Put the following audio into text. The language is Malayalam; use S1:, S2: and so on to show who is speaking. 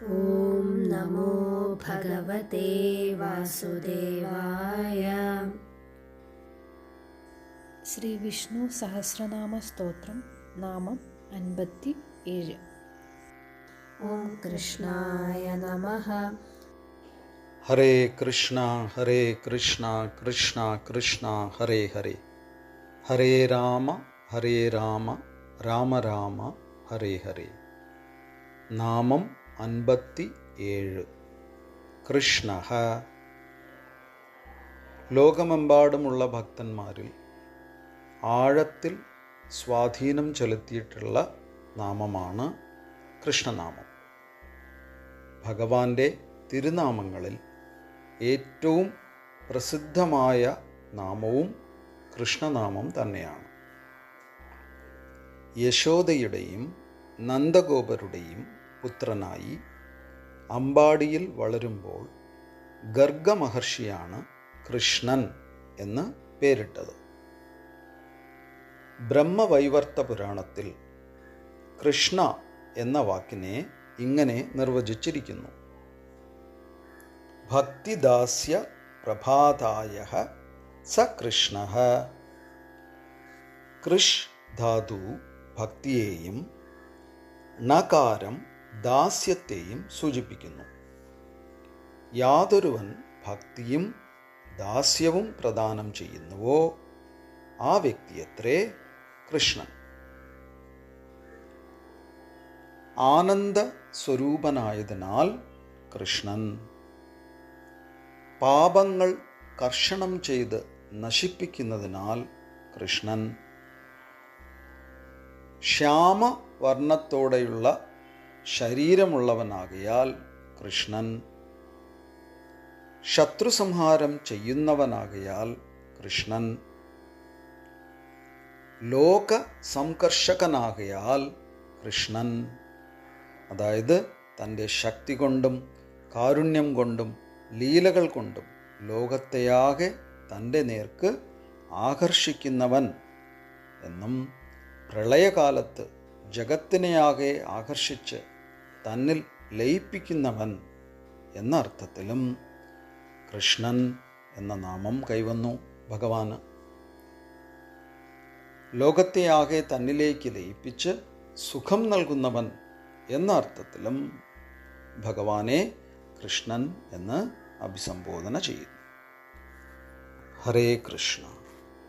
S1: ॐ नमो भगवते वासुदेवाय।
S2: श्रीविष्णुसहस्रनामस्तोत्रं नाम अन्पत्ति एळ्
S1: ॐ कृष्णाय नमः।
S3: हरे कृष्ण हरे कृष्ण कृष्ण कृष्ण हरे हरे। हरे राम हरे राम राम राम हरे हरे। नामं അൻപത്തി ഏഴ് കൃഷ്ണ. ലോകമെമ്പാടുമുള്ള ഭക്തന്മാരിൽ ആഴത്തിൽ സ്വാധീനം ചെലുത്തിയിട്ടുള്ള നാമമാണ് കൃഷ്ണനാമം. ഭഗവാന്റെ തിരുനാമങ്ങളിൽ ഏറ്റവും പ്രസിദ്ധമായ നാമവും കൃഷ്ണനാമം തന്നെയാണ്. യശോദയുടെയും നന്ദഗോപരുടെയും പുത്രനായി അമ്പാടിയിൽ വളരുമ്പോൾ ഗർഗമഹർഷിയാണ് കൃഷ്ണൻ എന്ന് പേരിട്ടത്. ബ്രഹ്മവൈവർത്ത പുരാണത്തിൽ കൃഷ്ണ എന്ന വാക്കിനെ ഇങ്ങനെ നിർവചിച്ചിരിക്കുന്നു. ഭക്തിദാസ്യ പ്രഭാതായ സ കൃഷ്ണ. കൃഷ് ധാതു ഭക്തിയെയും നകാരം ദാസ്യത്തെയും സൂചിപ്പിക്കുന്നു. യാതൊരുവൻ ഭക്തിയും ദാസ്യവും പ്രദാനം ചെയ്യുന്നുവോ ആ വ്യക്തിയത്രേ കൃഷ്ണൻ. ആനന്ദ സ്വരൂപനായതിനാൽ കൃഷ്ണൻ. പാപങ്ങൾ കർഷണം ചെയ്ത് നശിപ്പിക്കുന്നതിനാൽ കൃഷ്ണൻ. ശ്യാമവർണത്തോടെയുള്ള ശരീരമുള്ളവനാകയാൽ കൃഷ്ണൻ. ശത്രുസംഹാരം ചെയ്യുന്നവനാകയാൽ കൃഷ്ണൻ. ലോക സംകർഷകനാകയാൽ കൃഷ്ണൻ. അതായത് തന്റെ ശക്തി കൊണ്ടും കാരുണ്യം കൊണ്ടും ലീലകൾ കൊണ്ടും ലോകത്തെയാകെ തന്റെ നേർക്ക് ആകർഷിക്കുന്നവൻ എന്നും പ്രളയകാലത്ത് ജഗത്തിനെയാകെ ആകർഷിച്ച് തന്നിൽ ലയിപ്പിക്കുന്നവൻ എന്ന അർത്ഥത്തിലും കൃഷ്ണൻ എന്ന നാമം കൈവന്നു ഭഗവാന്. ലോകത്തെയാകെ തന്നിലേക്ക് ലയിപ്പിച്ച് സുഖം നൽകുന്നവൻ എന്ന അർത്ഥത്തിലും ഭഗവാനെ കൃഷ്ണൻ എന്ന് അഭിസംബോധന ചെയ്യുന്നു. ഹരേ കൃഷ്ണ.